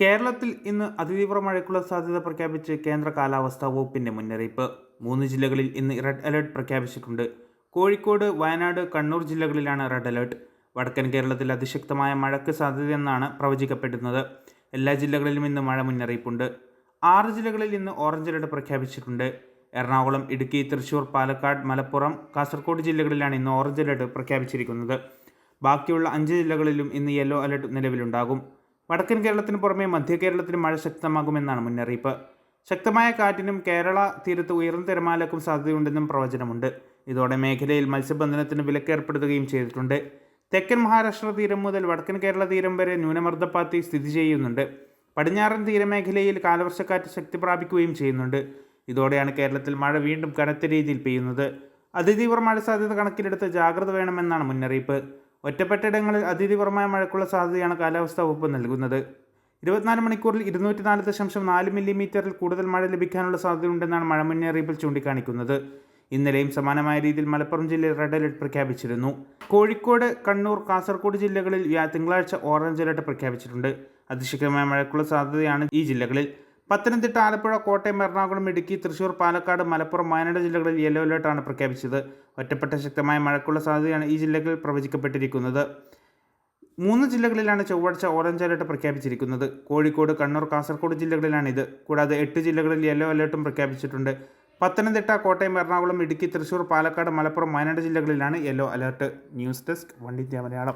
കേരളത്തിൽ ഇന്ന് അതിതീവ്ര മഴയ്ക്കുള്ള സാധ്യത പ്രഖ്യാപിച്ച് കേന്ദ്ര കാലാവസ്ഥാ വകുപ്പിന്റെ മുന്നറിയിപ്പ്. മൂന്ന് ജില്ലകളിൽ ഇന്ന് റെഡ് അലേർട്ട് പ്രഖ്യാപിച്ചിട്ടുണ്ട്. കോഴിക്കോട് വയനാട് കണ്ണൂർ ജില്ലകളിലാണ് റെഡ് അലേർട്ട്. വടക്കൻ കേരളത്തിൽ അതിശക്തമായ മഴയ്ക്ക് സാധ്യതയെന്നാണ് പ്രവചിക്കപ്പെടുന്നത്. എല്ലാ ജില്ലകളിലും ഇന്ന് മഴ മുന്നറിയിപ്പുണ്ട്. ആറ് ജില്ലകളിൽ ഇന്ന് ഓറഞ്ച് അലേർട്ട് പ്രഖ്യാപിച്ചിട്ടുണ്ട്. എറണാകുളം ഇടുക്കി തൃശൂർ പാലക്കാട് മലപ്പുറം കാസർഗോഡ് ജില്ലകളിലാണ് ഇന്ന് ഓറഞ്ച് അലേർട്ട് പ്രഖ്യാപിച്ചിരിക്കുന്നത്. ബാക്കിയുള്ള അഞ്ച് ജില്ലകളിലും ഇന്ന് യെല്ലോ അലേർട്ട് നിലവിലുണ്ടാകും. വടക്കൻ കേരളത്തിന് പുറമെ മധ്യ കേരളത്തിന് മഴ ശക്തമാകുമെന്നാണ് മുന്നറിയിപ്പ്. ശക്തമായ കാറ്റിനും കേരള തീരത്ത് ഉയർന്ന തിരമാലക്കും സാധ്യതയുണ്ടെന്നും പ്രവചനമുണ്ട്. ഇതോടെ മേഖലയിൽ മത്സ്യബന്ധനത്തിന് വിലക്കേർപ്പെടുത്തുകയും ചെയ്തിട്ടുണ്ട്. തെക്കൻ മഹാരാഷ്ട്ര തീരം മുതൽ വടക്കൻ കേരള തീരം വരെ ന്യൂനമർദ്ദപ്പാത്തി സ്ഥിതി ചെയ്യുന്നുണ്ട്. പടിഞ്ഞാറൻ തീരമേഖലയിൽ കാലവർഷക്കാറ്റ് ശക്തി പ്രാപിക്കുകയും ചെയ്യുന്നുണ്ട്. ഇതോടെയാണ് കേരളത്തിൽ മഴ വീണ്ടും കനത്ത രീതിയിൽ പെയ്യുന്നത്. അതിതീവ്ര മഴ സാധ്യത കണക്കിലെടുത്ത് ജാഗ്രത വേണമെന്നാണ് മുന്നറിയിപ്പ്. ഒറ്റപ്പെട്ടയിടങ്ങളിൽ അതിതീവ്രമായ മഴയ്ക്കുള്ള സാധ്യതയാണ് കാലാവസ്ഥാ വകുപ്പ് നൽകുന്നത്. ഇരുപത്തിനാല് മണിക്കൂറിൽ ഇരുന്നൂറ്റി നാല് ദശാംശം നാല് മില്ലിമീറ്ററിൽ കൂടുതൽ മഴ ലഭിക്കാനുള്ള സാധ്യതയുണ്ടെന്നാണ് മഴ മുന്നറിയിപ്പിൽ ചൂണ്ടിക്കാണിക്കുന്നത്. ഇന്നലെയും സമാനമായ രീതിയിൽ മലപ്പുറം ജില്ലയിൽ റെഡ് അലർട്ട് പ്രഖ്യാപിച്ചിരുന്നു. കോഴിക്കോട് കണ്ണൂർ കാസർഗോഡ് ജില്ലകളിൽ തിങ്കളാഴ്ച ഓറഞ്ച് അലർട്ട് പ്രഖ്യാപിച്ചിട്ടുണ്ട്. അതിശക്തമായ മഴയ്ക്കുള്ള സാധ്യതയാണ് ഈ ജില്ലകളിൽ. പത്തനംതിട്ട ആലപ്പുഴ കോട്ടയം എറണാകുളം ഇടുക്കി തൃശൂർ പാലക്കാട് മലപ്പുറം വയനാട് ജില്ലകളിൽ യെല്ലോ അലേർട്ടാണ് പ്രഖ്യാപിച്ചത്. ഒറ്റപ്പെട്ട ശക്തമായ മഴയ്ക്കുള്ള സാധ്യതയാണ് ഈ ജില്ലകളിൽ പ്രവചിക്കപ്പെട്ടിരിക്കുന്നത്. മൂന്ന് ജില്ലകളിലാണ് ചൊവ്വാഴ്ച ഓറഞ്ച് അലേർട്ട് പ്രഖ്യാപിച്ചിരിക്കുന്നത്. കോഴിക്കോട് കണ്ണൂർ കാസർഗോഡ് ജില്ലകളിലാണിത്. കൂടാതെ എട്ട് ജില്ലകളിൽ യെല്ലോ അലേർട്ടും പ്രഖ്യാപിച്ചിട്ടുണ്ട്. പത്തനംതിട്ട കോട്ടയം എറണാകുളം ഇടുക്കി തൃശൂർ പാലക്കാട് മലപ്പുറം വയനാട് ജില്ലകളിലാണ് yellow alert news desk India Malayalam.